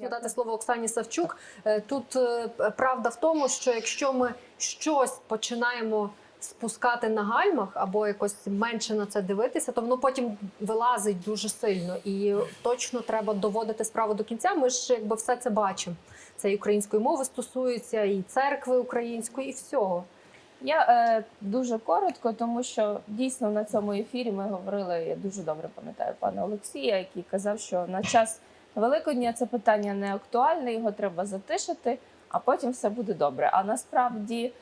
Дати слово Оксані Савчук. Е, Тут е, правда в тому, що якщо ми щось починаємо спускати на гальмах або якось менше на це дивитися, то воно потім вилазить дуже сильно. І точно треба доводити справу до кінця. Ми ж якби все це бачимо. Це і української мови стосується, і церкви української, і всього. Я е, дуже коротко, тому що дійсно на цьому ефірі ми говорили. Я дуже добре пам'ятаю пана Олексія, який казав, що на час Великодня це питання не актуальне, його треба затишити, а потім все буде добре. А насправді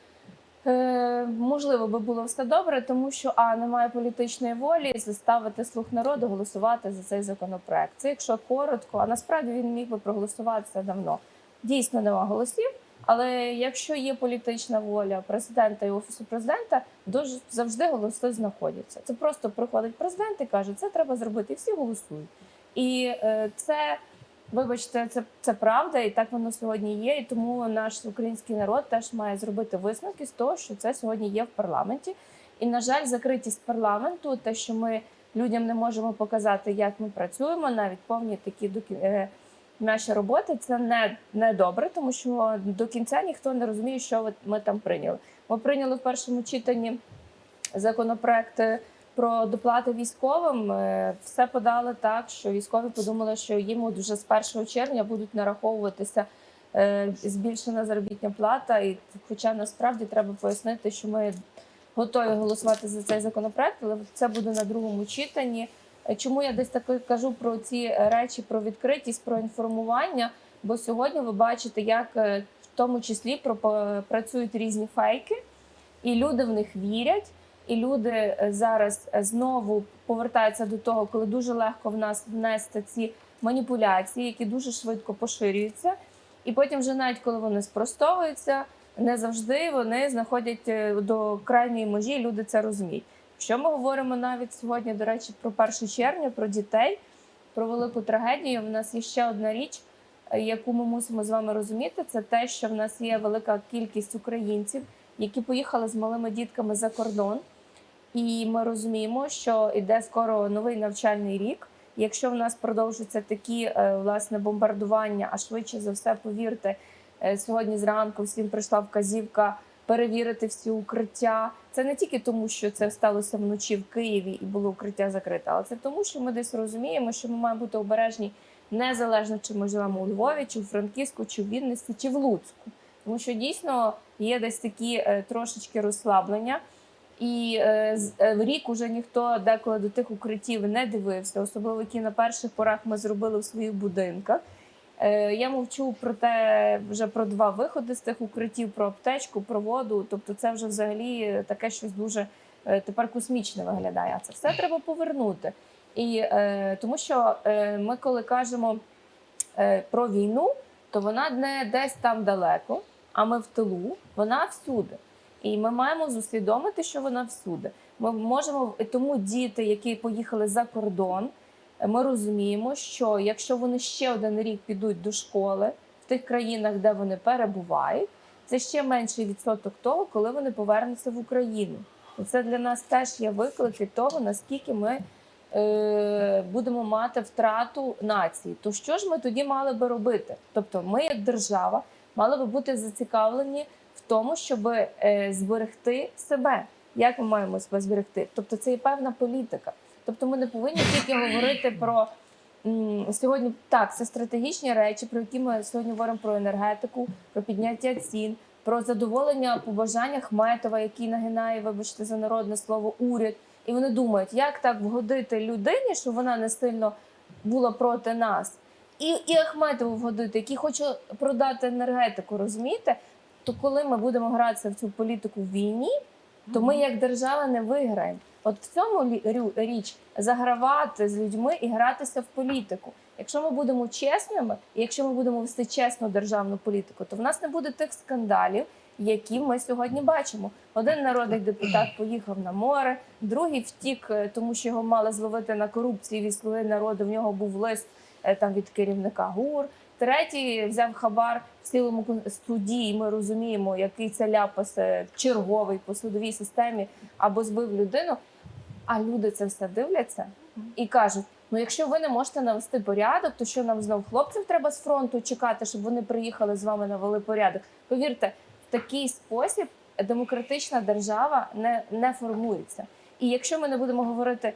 е, можливо би було все добре, тому що а немає політичної волі заставити слух народу голосувати за цей законопроект. Це якщо коротко, а насправді він міг би проголосувати це давно. Дійсно нема голосів. Але якщо є політична воля президента і офісу президента, дуже завжди голоси знаходяться. Це просто приходить президент і каже, це треба зробити, і всі голосують. І е, це, вибачте, це, це правда, і так воно сьогодні є. І тому наш український народ теж має зробити висновки з того, що це сьогодні є в парламенті. І на жаль, закритість парламенту, те, що ми людям не можемо показати, як ми працюємо, навіть повні такі е, Наші роботи це не, не добре, тому що до кінця ніхто не розуміє, що ми там прийняли. Ми прийняли в першому читанні законопроект про доплати військовим. Е, Все подали так, що військові подумали, що їм от вже з 1 червня будуть нараховуватися е, збільшена заробітня плата. І хоча насправді треба пояснити, що ми готові голосувати за цей законопроект, але це буде на другому читанні. Е, Чому я десь таки кажу про ці речі, про відкритість, про інформування? Бо сьогодні ви бачите, як в тому числі працюють різні фейки, і люди в них вірять. І люди е, зараз е, знову повертаються до того, коли дуже легко в нас внести ці маніпуляції, які дуже швидко поширюються. І потім, вже навіть коли вони спростовуються, не завжди вони знаходять е, до крайньої межі. Люди це розуміють. Якщо ми говоримо навіть сьогодні, до речі, про 1 червня, про дітей, про велику трагедію, в нас є ще одна річ, яку ми мусимо з вами розуміти, це те, що в нас є велика кількість українців, які поїхали з малими дітками за кордон. І ми розуміємо, що іде скоро новий навчальний рік. Якщо в нас продовжуються такі е, власне бомбардування, а швидше за все, повірте, е, сьогодні зранку всім прийшла вказівка перевірити всі укриття. Це не тільки тому, що це сталося вночі в Києві і було укриття закрите, але це тому, що ми десь розуміємо, що ми маємо бути обережні незалежно, чи ми живемо у Львові, чи у Франківську, чи в Вінниці, чи в Луцьку. Тому що дійсно є десь такі е, трошечки розслаблення. І е, е, рік уже ніхто деколи до тих укриттів не дивився, особливо які на перших порах ми зробили в своїх будинках. Е, я мовчу про те, вже про два виходи з тих укриттів, про аптечку, про воду. Тобто, це вже взагалі таке щось дуже е, тепер космічне виглядає. А це все треба повернути. І е, тому що е, ми, коли кажемо е, про війну, то вона не десь там далеко, а ми в тилу, вона всюди. І ми маємо зусвідомити, що вона всюди. Ми можемо тому діти, які поїхали за кордон, ми розуміємо, що якщо вони ще один рік підуть до школи в тих країнах, де вони перебувають, це ще менший відсоток того, коли вони повернуться в Україну. І це для нас теж є виклики того, наскільки ми е, будемо мати втрату нації. То що ж ми тоді мали би робити? Тобто, ми, як держава, мали би бути зацікавлені тому, щоб е, зберегти себе. Як ми маємо себе зберегти? Тобто, це є певна політика. Тобто, ми не повинні тільки говорити про сьогодні. Так, це стратегічні речі, про які ми сьогодні говоримо про енергетику, про підняття цін, про задоволення побажання Хметова, який нагинає, вибачте за народне слово, уряд. І вони думають, як так вгодити людині, щоб вона не сильно була проти нас, і, і Ахметову вгодити, який хоче продати енергетику, розумієте? То коли ми будемо гратися в цю політику в війні, то ми як держава не виграємо. От в цьому річ загравати з людьми і гратися в політику. Якщо ми будемо чесними, і якщо ми будемо вести чесну державну політику, то в нас не буде тих скандалів, які ми сьогодні бачимо. Один народний депутат поїхав на море, другий втік, е, тому що його мали зловити на корупції від слуги народу. В нього був лист там від керівника ГУР. Третій взяв хабар в цілому суді, і ми розуміємо, який це ляпас е, черговий по судовій системі або збив людину. А люди це все дивляться і кажуть: Ну, якщо ви не можете навести порядок, то що нам знов хлопців треба з фронту чекати, щоб вони приїхали з вами навели порядок? Повірте, в такий спосіб демократична держава не, не формується. І якщо ми не будемо говорити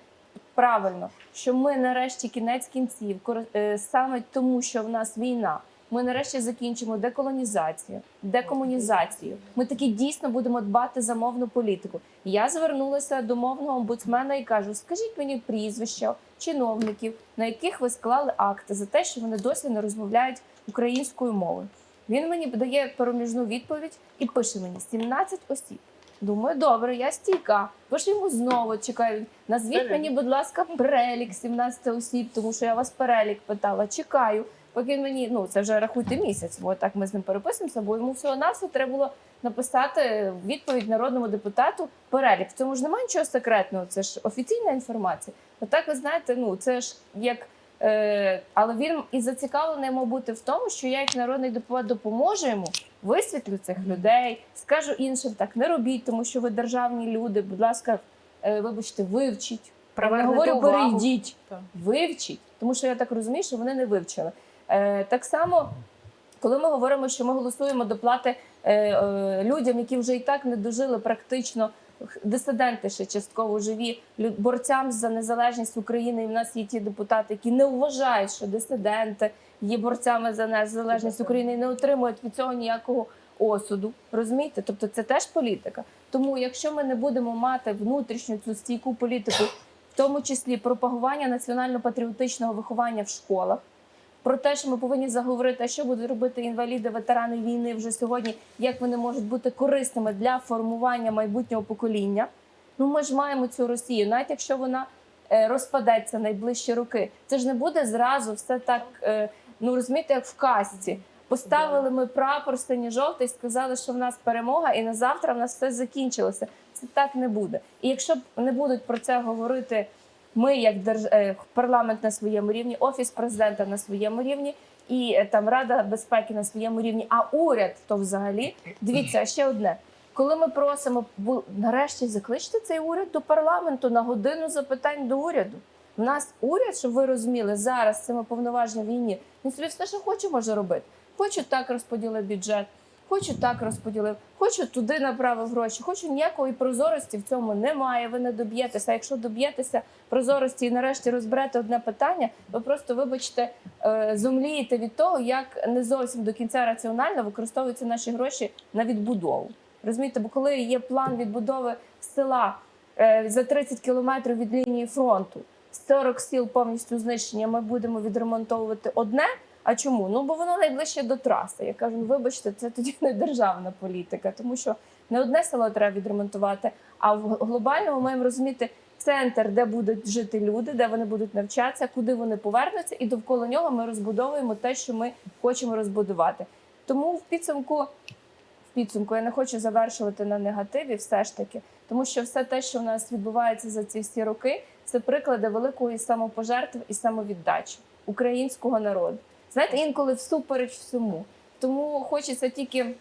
правильно, що ми нарешті кінець кінців, е, саме тому, що в нас війна, ми нарешті закінчимо деколонізацію, декомунізацію. Ми таки дійсно будемо дбати за мовну політику. Я звернулася до мовного омбудсмена і кажу: скажіть мені прізвища чиновників, на яких ви склали акти за те, що вони досі не розмовляють українською мовою. Він мені дає проміжну відповідь і пише мені 17 осіб. Думаю, добре, я стійка. Пишу йому знову чекаю. Назвіть мені, будь ласка, перелік 17 осіб, тому що я вас перелік питала. Чекаю. Поки він мені, ну це вже рахуйте місяць, бо так ми з ним переписуємося, бо йому всього навсього треба було написати відповідь народному депутату перелік. В цьому ж немає нічого секретного, це ж офіційна інформація. Отак, ви знаєте, ну це ж як. Е, але він і зацікавлений, мабуть, в тому, що я, як народний депутат, допоможу йому, висвітлю цих людей, скажу іншим так, не робіть, тому що ви державні люди. Будь ласка, е, вибачте, вивчіть. Я не говорю, увагу. перейдіть, Так. вивчіть, тому що я так розумію, що вони не вивчили. Е, так само, коли ми говоримо, що ми голосуємо доплати е, е, людям, які вже і так не дожили практично. Дисиденти ще частково живі борцям за незалежність України. І в нас є ті депутати, які не вважають, що дисиденти є борцями за незалежність України і не отримують від цього ніякого осуду. Розумієте? Тобто це теж політика. Тому, якщо ми не будемо мати внутрішню цю стійку політику, в тому числі пропагування національно-патріотичного виховання в школах. Про те, що ми повинні заговорити, що будуть робити інваліди, ветерани війни вже сьогодні, як вони можуть бути корисними для формування майбутнього покоління. Ну ми ж маємо цю Росію, навіть якщо вона е, розпадеться найближчі роки, це ж не буде зразу все так. Ну розумієте, як в казці. Поставили ми прапор синьо-жовтий, сказали, що в нас перемога, і на завтра в нас все закінчилося. Це так не буде. І якщо не будуть про це говорити ми, як держ... е, парламент на своєму рівні, офіс президента на своєму рівні, і е, там Рада безпеки на своєму рівні, а уряд то взагалі. Дивіться, ще одне. Коли ми просимо нарешті закличте цей уряд до парламенту на годину запитань до уряду. У нас уряд, щоб ви розуміли, зараз цими повноваження війні, він собі все, що хоче, може робити. Хочу так розподілив бюджет, хочу так розподілив, хочу туди направив гроші, хочу ніякої прозорості в цьому немає. Ви не доб'єтеся. А якщо доб'єтеся прозорості і нарешті розберете одне питання, ви просто, вибачте, е, зумлієте від того, як не зовсім до кінця раціонально використовуються наші гроші на відбудову. Розумієте, бо коли є план відбудови села е, за 30 кілометрів від лінії фронту, 40 сіл повністю знищені, ми будемо відремонтовувати одне. А чому? Ну бо воно найближче до траси. Я кажу, ну вибачте, це тоді не державна політика, тому що не одне село треба відремонтувати, а в глобальному маємо розуміти центр, де будуть жити люди, де вони будуть навчатися, куди вони повернуться, і довкола нього ми розбудовуємо те, що ми хочемо розбудувати. Тому в підсумку, в підсумку я не хочу завершувати на негативі, все ж таки, тому що все те, що в нас відбувається за ці всі роки, це приклади великої самопожертви і самовіддачі українського народу. Знаєте, інколи всупереч всьому. Тому хочеться тільки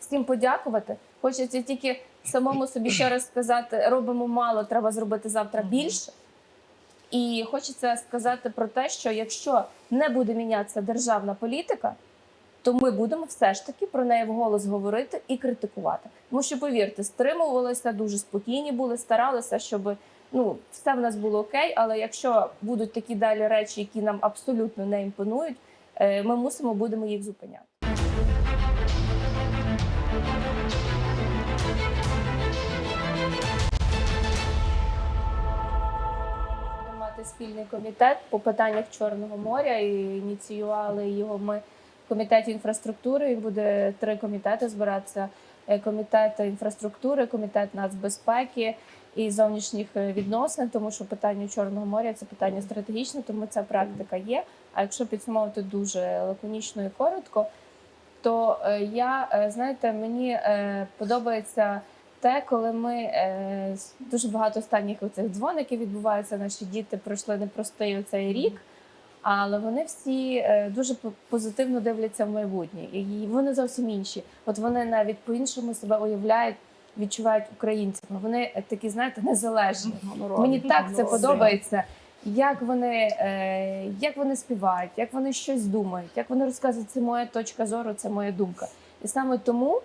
всім подякувати. Хочеться тільки самому собі ще раз сказати: робимо мало, треба зробити завтра більше. І хочеться сказати про те, що якщо не буде мінятися державна політика, то ми будемо все ж таки про неї вголос говорити і критикувати. Тому що, повірте, стримувалися дуже спокійні були, старалися, щоб ну все в нас було окей. Але якщо будуть такі далі речі, які нам абсолютно не імпонують, е, ми мусимо будемо їх зупиняти. Мати спільний комітет по питаннях Чорного моря і ініціювали його ми в комітеті інфраструктури. І буде три комітети збиратися: Е, комітет інфраструктури, комітет нацбезпеки і зовнішніх е, відносин, тому що питання Чорного моря це питання стратегічне, тому ця практика є. А якщо підсумовувати дуже лаконічно і коротко, то е, я е, знаєте, мені подобається те, коли ми дуже багато останніх оцих дзвоників відбувається. Наші діти пройшли непростий оцей рік, але вони всі дуже позитивно дивляться в майбутнє, і вони зовсім інші. От вони навіть по-іншому себе уявляють, відчувають українцями. Вони е, такі, знаєте, незалежні. Мені так це подобається. як вони, е, як вони співають, як вони щось думають, як вони розказують, це моя точка зору, це моя думка. І саме тому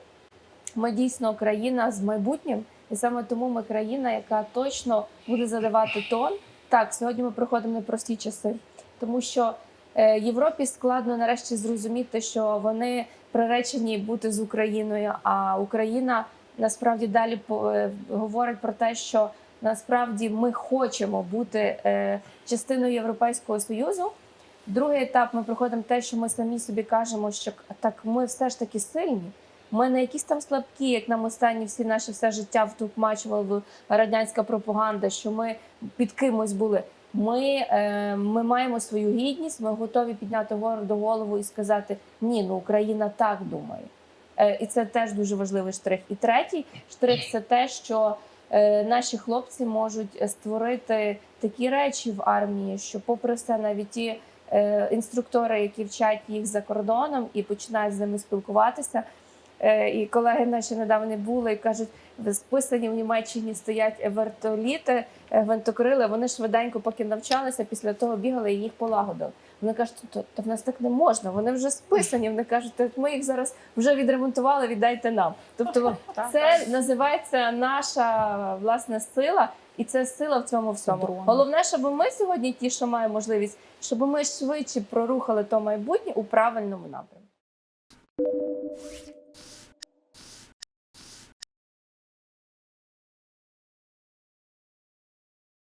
ми дійсно країна з майбутнім, і саме тому ми країна, яка точно буде задавати тон. Так, сьогодні ми проходимо непрості часи, тому що е, Європі складно нарешті зрозуміти, що вони приречені бути з Україною. А Україна насправді далі е, говорить про те, що насправді ми хочемо бути е, частиною Європейського союзу. Другий етап ми проходимо те, що ми самі собі кажемо, що так ми все ж таки сильні. Ми не якісь там слабкі, як нам останні всі наші все життя втукмачувала радянська пропаганда, що ми під кимось були. Ми, е, ми маємо свою гідність, ми готові підняти гордо голову і сказати: ні, ну Україна так думає. Е, і це теж дуже важливий штрих. І третій штрих це те, що е, наші хлопці можуть створити такі речі в армії, що, попри все, навіть ті е, інструктори, які вчать їх за кордоном і починають з ними спілкуватися. І колеги наші недавно були і кажуть, списані в Німеччині стоять вертоліти, гвинтокрили. Вони швиденько, поки навчалися, після того бігали і їх полагодили. Вони кажуть, то, то в нас так не можна. Вони вже списані. Вони кажуть, «Та ми їх зараз вже відремонтували, віддайте нам. Тобто, це називається наша власне сила, і це сила в цьому всьому. Дрони. Головне, щоб ми сьогодні, ті, що маємо можливість, щоб ми швидше прорухали то майбутнє у правильному напрямку.